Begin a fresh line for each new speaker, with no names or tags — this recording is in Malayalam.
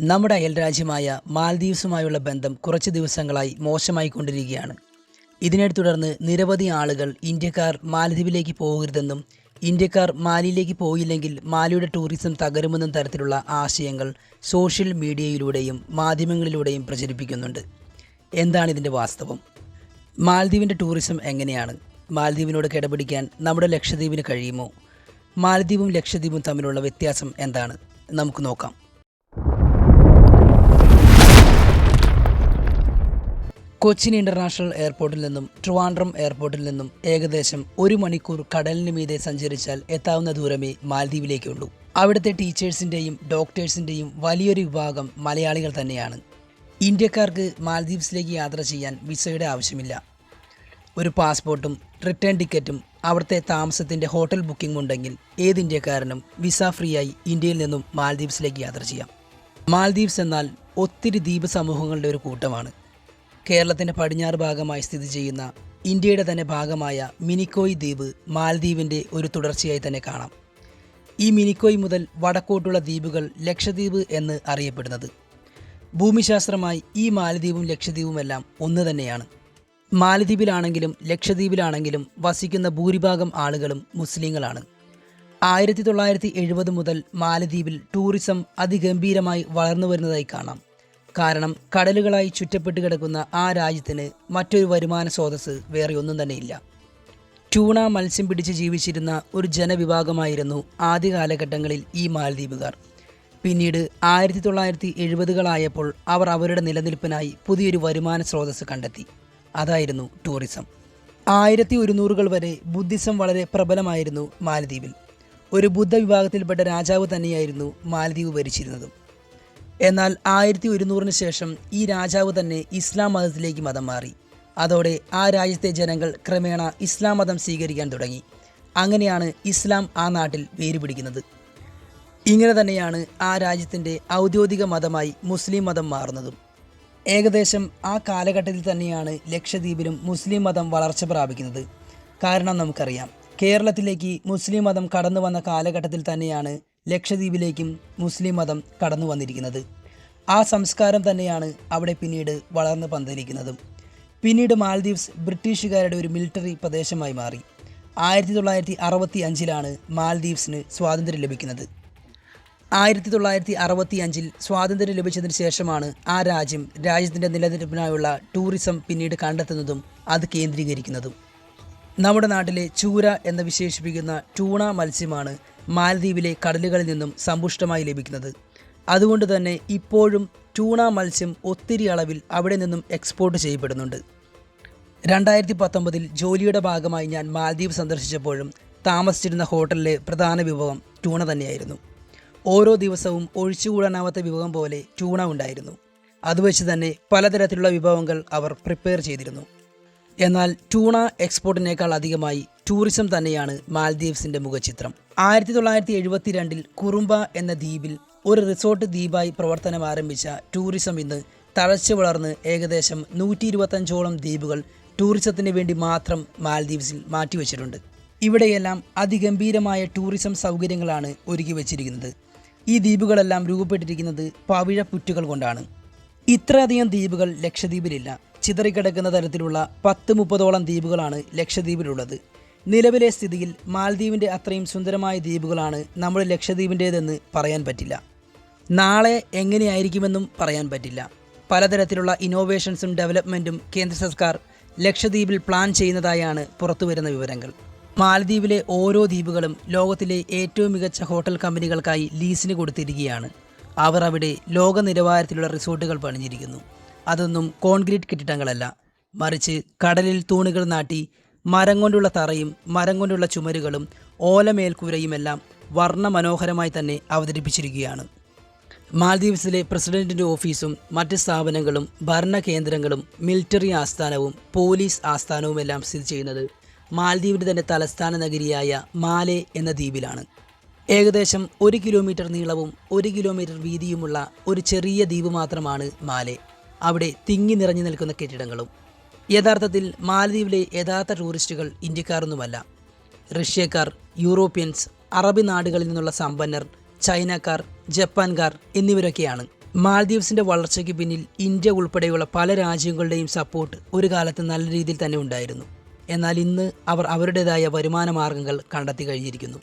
നമ്മുടെ അയൽരാജ്യമായ മാൽദീവ്സുമായുള്ള ബന്ധം കുറച്ച് ദിവസങ്ങളായി മോശമായി കൊണ്ടിരിക്കുകയാണ്. ഇതിനെ തുടർന്ന് നിരവധി ആളുകൾ ഇന്ത്യക്കാർ മാലദ്വീപിലേക്ക് പോകരുതെന്നും ഇന്ത്യക്കാർ മാലിയിലേക്ക് പോയില്ലെങ്കിൽ മാലിയുടെ ടൂറിസം തകരുമെന്നും തരത്തിലുള്ള ആശയങ്ങൾ സോഷ്യൽ മീഡിയയിലൂടെയും മാധ്യമങ്ങളിലൂടെയും പ്രചരിപ്പിക്കുന്നുണ്ട്. എന്താണ് ഇതിന്റെ വാസ്തവം? മാലദ്വീപിന്റെ ടൂറിസം എങ്ങനെയാണ്? മാലദ്വീപിനോട് കിടപിടിക്കാൻ നമ്മുടെ ലക്ഷദ്വീപിന് കഴിയുമോ? മാലദ്വീപും ലക്ഷദ്വീപും തമ്മിലുള്ള വ്യത്യാസം എന്താണ്? നമുക്ക് നോക്കാം. കൊച്ചിൻ ഇന്റർനാഷണൽ എയർപോർട്ടിൽ നിന്നും ട്രിവാൻഡ്രം എയർപോർട്ടിൽ നിന്നും ഏകദേശം ഒരു മണിക്കൂർ കടലിന് മീതെ സഞ്ചരിച്ചാൽ എത്താവുന്ന ദൂരമേ മാലദ്വീപിലേക്കുള്ളൂ അവിടുത്തെ ടീച്ചേഴ്സിന്റെയും ഡോക്ടേഴ്സിന്റെയും വലിയൊരു വിഭാഗം മലയാളികൾ തന്നെയാണ്. ഇന്ത്യക്കാർക്ക് മാലദ്വീപ്സിലേക്ക് യാത്ര ചെയ്യാൻ വിസയുടെ ആവശ്യമില്ല. ഒരു പാസ്പോർട്ടും റിട്ടേൺ ടിക്കറ്റും അവിടുത്തെ താമസത്തിന്റെ ഹോട്ടൽ ബുക്കിംഗ് ഉണ്ടെങ്കിൽ ഏത് ഇന്ത്യക്കാരനും വിസ ഫ്രീ ആയി ഇന്ത്യയിൽ നിന്നും മാലദ്വീപ്സിലേക്ക് യാത്ര ചെയ്യാം. മാലദ്വീപ്സ് എന്നാൽ ഒത്തിരി ദ്വീപ് സമൂഹങ്ങളുടെ ഒരു കൂട്ടമാണ്. കേരളത്തിന്റെ പടിഞ്ഞാറ് ഭാഗമായി സ്ഥിതി ചെയ്യുന്ന ഇന്ത്യയുടെ തന്നെ ഭാഗമായ മിനിക്കോയ് ദ്വീപ് മാലദ്വീപിന്റെ ഒരു തുടർച്ചയായി തന്നെ കാണാം. ഈ മിനിക്കോയ് മുതൽ വടക്കോട്ടുള്ള ദ്വീപുകൾ ലക്ഷദ്വീപ് എന്ന് അറിയപ്പെടുന്നത്. ഭൂമിശാസ്ത്രമായി ഈ മാലദ്വീപും ലക്ഷദ്വീപുമെല്ലാം ഒന്ന് തന്നെയാണ്. മാലദ്വീപിലാണെങ്കിലും ലക്ഷദ്വീപിലാണെങ്കിലും വസിക്കുന്ന ഭൂരിഭാഗം ആളുകളും മുസ്ലിങ്ങളാണ്. ആയിരത്തി തൊള്ളായിരത്തി എഴുപത് മുതൽ മാലദ്വീപിൽ ടൂറിസം അതിഗംഭീരമായി വളർന്നു വരുന്നതായി കാണാം. കാരണം കടലുകളായി ചുറ്റപ്പെട്ട് കിടക്കുന്ന ആ രാജ്യത്തിന് മറ്റൊരു വരുമാന സ്രോതസ് വേറെ ഒന്നും തന്നെയില്ല. ട്യൂണ മത്സ്യം പിടിച്ച് ജീവിച്ചിരുന്ന ഒരു ജനവിഭാഗമായിരുന്നു ആദ്യ കാലഘട്ടങ്ങളിൽ ഈ മാലദ്വീപുകാർ. പിന്നീട് ആയിരത്തി തൊള്ളായിരത്തി എഴുപതുകളായപ്പോൾ അവർ അവരുടെ നിലനിൽപ്പിനായി പുതിയൊരു വരുമാന സ്രോതസ് കണ്ടെത്തി. അതായിരുന്നു ടൂറിസം. ആയിരത്തി ഒരുന്നൂറുകൾ വരെ ബുദ്ധിസം വളരെ പ്രബലമായിരുന്നു മാലദ്വീപിൽ. ഒരു ബുദ്ധ വിഭാഗത്തിൽപ്പെട്ട രാജാവ് തന്നെയായിരുന്നു മാലദ്വീപ് ഭരിച്ചിരുന്നതും. എന്നാൽ ആയിരത്തി ഒരുന്നൂറിന് ശേഷം ഈ രാജാവ് തന്നെ ഇസ്ലാം മതത്തിലേക്ക് മതം മാറി. അതോടെ ആ രാജ്യത്തെ ജനങ്ങൾ ക്രമേണ ഇസ്ലാം മതം സ്വീകരിക്കാൻ തുടങ്ങി. അങ്ങനെയാണ് ഇസ്ലാം ആ നാട്ടിൽ വേരുപിടിക്കുന്നത്. ഇങ്ങനെ തന്നെയാണ് ആ രാജ്യത്തിന്റെ ഔദ്യോഗിക മതമായി മുസ്ലിം മതം മാറുന്നതും. ഏകദേശം ആ കാലഘട്ടത്തിൽ തന്നെയാണ് ലക്ഷദ്വീപിലും മുസ്ലിം മതം വളർച്ച പ്രാപിക്കുന്നത്. കാരണം നമുക്കറിയാം കേരളത്തിലേക്ക് മുസ്ലിം മതം കടന്നു വന്ന കാലഘട്ടത്തിൽ തന്നെയാണ് ലക്ഷദ്വീപിലേക്കും മുസ്ലിം മതം കടന്നു വന്നിരിക്കുന്നത്. ആ സംസ്കാരം തന്നെയാണ് അവിടെ പിന്നീട് വളർന്നു പന്തലിക്കുന്നതും. പിന്നീട് മാൽദീവ്സ് ബ്രിട്ടീഷുകാരുടെ ഒരു മിലിറ്ററി പ്രദേശമായി മാറി. ആയിരത്തി തൊള്ളായിരത്തി അറുപത്തി അഞ്ചിലാണ് മാൽദീവ്സിന് സ്വാതന്ത്ര്യം ലഭിക്കുന്നത്. ആയിരത്തി തൊള്ളായിരത്തി അറുപത്തി അഞ്ചിൽ സ്വാതന്ത്ര്യം ലഭിച്ചതിന് ശേഷമാണ് ആ രാജ്യം രാജ്യത്തിന്റെ നിലനിൽപ്പിനായുള്ള ടൂറിസം പിന്നീട് കണ്ടെത്തുന്നതും അത് കേന്ദ്രീകരിക്കുന്നതും. നമ്മുടെ നാട്ടിലെ ചൂര എന്ന് വിശേഷിപ്പിക്കുന്ന ടൂണ മത്സ്യമാണ് മാലദ്വീപിലെ കടലുകളിൽ നിന്നും സമ്പുഷ്ടമായി ലഭിക്കുന്നത്. അതുകൊണ്ട് തന്നെ ഇപ്പോഴും ടൂണ മത്സ്യം ഒത്തിരി അളവിൽ അവിടെ നിന്നും എക്സ്പോർട്ട് ചെയ്യപ്പെടുന്നുണ്ട്. രണ്ടായിരത്തി പത്തൊമ്പതിൽ ജോലിയുടെ ഭാഗമായി ഞാൻ മാലദ്വീപ് സന്ദർശിച്ചപ്പോഴും താമസിച്ചിരുന്ന ഹോട്ടലിലെ പ്രധാന വിഭവം ടൂണ തന്നെയായിരുന്നു. ഓരോ ദിവസവും ഒഴിച്ചുകൂടാനാവാത്ത വിഭവം പോലെ ടൂണ ഉണ്ടായിരുന്നു. അതുവെച്ച് തന്നെ പലതരത്തിലുള്ള വിഭവങ്ങൾ അവർ പ്രിപ്പയർ ചെയ്തിരുന്നു. എന്നാൽ ടൂണ എക്സ്പോർട്ടിനേക്കാൾ അധികമായി ടൂറിസം തന്നെയാണ് മാൽദീവ്സിന്റെ മുഖചിത്രം. ആയിരത്തി തൊള്ളായിരത്തി എഴുപത്തിരണ്ടിൽ കുറുമ്പ എന്ന ദ്വീപിൽ ഒരു റിസോർട്ട് ദ്വീപായി പ്രവർത്തനം ആരംഭിച്ച ടൂറിസം ഇന്ന് തഴച്ചു വളർന്ന് ഏകദേശം നൂറ്റി ഇരുപത്തഞ്ചോളം ദ്വീപുകൾ ടൂറിസത്തിന് വേണ്ടി മാത്രം മാൽദീവ്സിൽ മാറ്റിവെച്ചിട്ടുണ്ട്. ഇവിടെയെല്ലാം അതിഗംഭീരമായ ടൂറിസം സൗകര്യങ്ങളാണ് ഒരുക്കി വച്ചിരിക്കുന്നത് ഈ ദ്വീപുകളെല്ലാം രൂപപ്പെട്ടിരിക്കുന്നത് പവിഴപ്പുറ്റുകൾ കൊണ്ടാണ്. ഇത്രയധികം ദ്വീപുകൾ ലക്ഷദ്വീപിലില്ല. ചിതറിക്കിടക്കുന്ന തരത്തിലുള്ള പത്ത് മുപ്പതോളം ദ്വീപുകളാണ് ലക്ഷദ്വീപിലുള്ളത്. നിലവിലെ സ്ഥിതിയിൽ മാൽദ്വീപിന്റെ അത്രയും സുന്ദരമായ ദ്വീപുകളാണ് നമ്മുടെ ലക്ഷദ്വീപിന്റേതെന്ന് പറയാൻ പറ്റില്ല. നാളെ എങ്ങനെയായിരിക്കുമെന്നും പറയാൻ പറ്റില്ല. പലതരത്തിലുള്ള ഇന്നോവേഷൻസും ഡെവലപ്മെന്റും കേന്ദ്ര സർക്കാർ ലക്ഷദ്വീപിൽ പ്ലാൻ ചെയ്യുന്നതായാണ് പുറത്തുവരുന്ന വിവരങ്ങൾ. മാലദ്വീപിലെ ഓരോ ദ്വീപുകളും ലോകത്തിലെ ഏറ്റവും മികച്ച ഹോട്ടൽ കമ്പനികൾക്കായി ലീസിന് കൊടുത്തിരിക്കുകയാണ്. അവർ അവിടെ ലോക നിലവാരത്തിലുള്ള റിസോർട്ടുകൾ പണിഞ്ഞിരിക്കുന്നു. അതൊന്നും കോൺക്രീറ്റ് കെട്ടിടങ്ങളല്ല. മറിച്ച് കടലിൽ തൂണുകൾ നാട്ടി മരം കൊണ്ടുള്ള തറയും മരം കൊണ്ടുള്ള ചുമരുകളും ഓലമേൽക്കൂരയുമെല്ലാം വർണ മനോഹരമായി തന്നെ അവതരിപ്പിച്ചിരിക്കുകയാണ്. മാൽദ്വീപ്സിലെ പ്രസിഡന്റിന്റെ ഓഫീസും മറ്റ് സ്ഥാപനങ്ങളും ഭരണ കേന്ദ്രങ്ങളും മിലിറ്ററി ആസ്ഥാനവും പോലീസ് ആസ്ഥാനവുമെല്ലാം സ്ഥിതി ചെയ്യുന്നത് മാൽദ്വീപിന്റെ തന്നെ തലസ്ഥാന നഗരിയായ മാലെ എന്ന ദ്വീപിലാണ്. ഏകദേശം ഒരു കിലോമീറ്റർ നീളവും ഒരു കിലോമീറ്റർ വീതിയുമുള്ള ഒരു ചെറിയ ദ്വീപ് മാത്രമാണ് മാലെ. അവിടെ തിങ്ങി നിറഞ്ഞു നിൽക്കുന്ന കെട്ടിടങ്ങളും. യഥാർത്ഥത്തിൽ മാലദ്വീപിലെ യഥാർത്ഥ ടൂറിസ്റ്റുകൾ ഇന്ത്യക്കാരൊന്നുമല്ല. റഷ്യക്കാർ യൂറോപ്യൻസ് അറബി നാടുകളിൽ നിന്നുള്ള സമ്പന്നർ ചൈനക്കാർ ജപ്പാൻകാർ എന്നിവരൊക്കെയാണ്. മാൽദീവ്സിന്റെ വളർച്ചയ്ക്ക് പിന്നിൽ ഇന്ത്യ ഉൾപ്പെടെയുള്ള പല രാജ്യങ്ങളുടെയും സപ്പോർട്ട് ഒരു കാലത്ത് നല്ല രീതിയിൽ തന്നെ ഉണ്ടായിരുന്നു. എന്നാൽ ഇന്ന് അവർ അവരുടേതായ വരുമാന മാർഗങ്ങൾ കണ്ടെത്തി കഴിഞ്ഞിരിക്കുന്നു.